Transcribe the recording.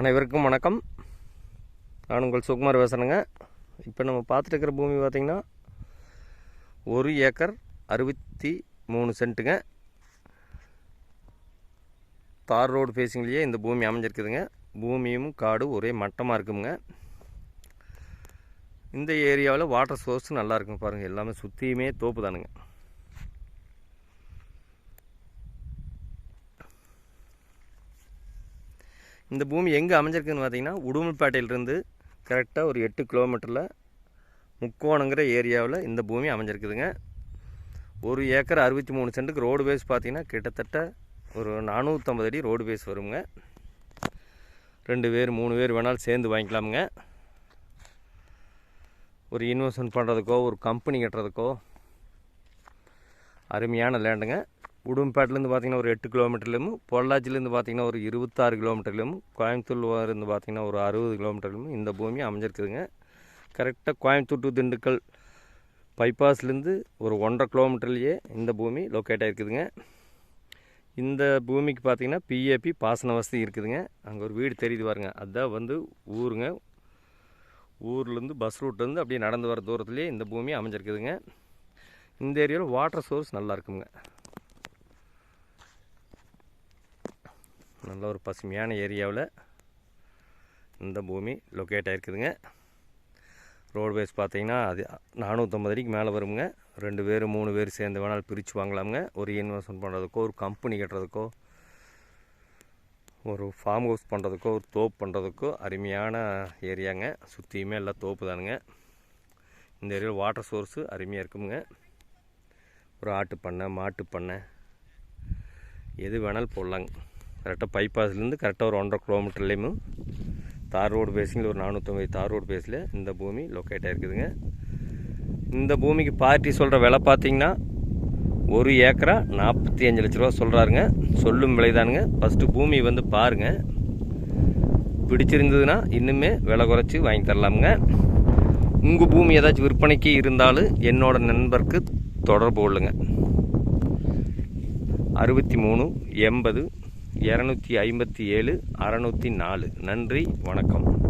அனைவருக்கும் வணக்கம். நான் உங்கள் சுகுமார் பேசுகிறேங்க இப்போ நம்ம பார்த்துட்டு இருக்கிற பூமி பார்த்திங்கன்னா ஒரு ஏக்கர் அறுபத்தி மூணு சென்ட்டுங்க. தார் ரோடு ஃபேஸிங்லேயே இந்த பூமி அமைஞ்சிருக்குதுங்க. பூமியும் காடு ஒரே மட்டமாக இருக்குங்க. இந்த ஏரியாவில் வாட்டர் சோர்ஸ் நல்லா இருக்குங்க பாருங்கள் எல்லாமே சுற்றியுமே தோப்பு தானுங்க. இந்த பூமி எங்கே அமைஞ்சிருக்குன்னு பார்த்தீங்கன்னா உடுமல்பேட்டையிலிருந்து கரெக்டாக ஒரு எட்டு கிலோமீட்டரில் முக்கோணங்கிற ஏரியாவில் இந்த பூமி அமைஞ்சிருக்குதுங்க. ஒரு ஏக்கர் அறுபத்தி மூணு சென்ட்டுக்கு ரோடு பேஸ் பார்த்தீங்கன்னா கிட்டத்தட்ட ஒரு நானூற்றம்பது அடி ரோடு பேஸ் வருங்க. ரெண்டு பேர் மூணு பேர் வேணாலும் சேர்ந்து வாங்கிக்கலாமுங்க. ஒரு இன்வெஸ்ட்மெண்ட் பண்ணுறதுக்கோ ஒரு கம்பெனி கட்டுறதுக்கோ அருமையான லேண்டுங்க உடும்பேட்டிலேருந்து பார்த்தீங்கன்னா ஒரு எட்டு கிலோமீட்டர்லேயும் பொள்ளாச்சிலேருந்து பார்த்தீங்கன்னா ஒரு இருபத்தாறு கிலோமீட்டர்லேயும் கோயம்புத்தூர் இருந்து பார்த்தீங்கன்னா ஒரு அறுபது கிலோமீட்டர்லேயும் இந்த பூமி அமைஞ்சிருக்குதுங்க. கரெக்டாக கோயம்புத்தூர் டு திண்டுக்கல் பைபாஸ்லேருந்து ஒரு ஒன்றரை கிலோமீட்டர்லேயே இந்த பூமி லொக்கேட் ஆகிருக்குதுங்க இந்த பூமிக்கு பார்த்தீங்கன்னா பிஏபி பாசன வசதி இருக்குதுங்க. அங்கே ஒரு வீடு தெரியுது பாருங்க. அதுதான் வந்து ஊருங்க. ஊர்லேருந்து பஸ் ரூட்லேருந்து அப்படியே நடந்து வர தூரத்துலேயே இந்த பூமி அமைஞ்சிருக்குதுங்க. இந்த ஏரியாவில் வாட்டர் சோர்ஸ் நல்லா இருக்குங்க. நல்ல ஒரு பசுமையான ஏரியாவில் இந்த பூமி லொக்கேட் ஆகிருக்குதுங்க ரோட்வேஸ் பார்த்தீங்கன்னா அது நானூற்றம்பது அடிக்கு மேலே வருங்க. ரெண்டு பேர் மூணு பேர் சேர்ந்து வேணாலும் பிரித்து வாங்கலாமுங்க. ஒரு இன்வெஸ்ட்மெண்ட் பண்ணுறதுக்கோ ஒரு கம்பெனி கட்டுறதுக்கோ ஒரு ஃபார்ம் ஹவுஸ் பண்ணுறதுக்கோ ஒரு தோப்பு பண்ணுறதுக்கோ அருமையான ஏரியாங்க. சுற்றியுமே எல்லாம் தோப்பு தானுங்க. இந்த ஏரியாவில் வாட்டர் சோர்ஸு அருமையாக இருக்குங்க. ஒரு ஆட்டு பண்ணை மாட்டு பண்ணை எது வேணாலும் போடலாங்க. கரெக்டாக பைபாஸ்லேருந்து கரெக்டாக ஒரு ஒன்றரை கிலோமீட்டர்லேயும் தார் ரோடு பேஸிங்கில் ஒரு நானூற்றம்பது தார் ரோடு பேஸில் இந்த பூமி லொக்கேட் ஆகிருக்குதுங்க இந்த பூமிக்கு பார்ட்டி சொல்கிற விலை பார்த்தீங்கன்னா ஒரு ஏக்கரா நாற்பத்தி அஞ்சு லட்ச ரூபா சொல்கிறாருங்க சொல்லும் விலைதானுங்க. ஃபஸ்ட்டு பூமி வந்து பாருங்கள் பிடிச்சிருந்ததுன்னா இன்னுமே விலை குறைச்சி வாங்கி தரலாமுங்க. உங்கள் பூமி ஏதாச்சும் விற்பனைக்கு இருந்தாலும் என்னோட நண்பருக்கு தொடர்பு கொள்ளுங்க. அறுபத்தி மூணு எண்பது இரநூத்தி ஐம்பத்தி ஏழு அறநூற்றி நாலு. நன்றி வணக்கம்.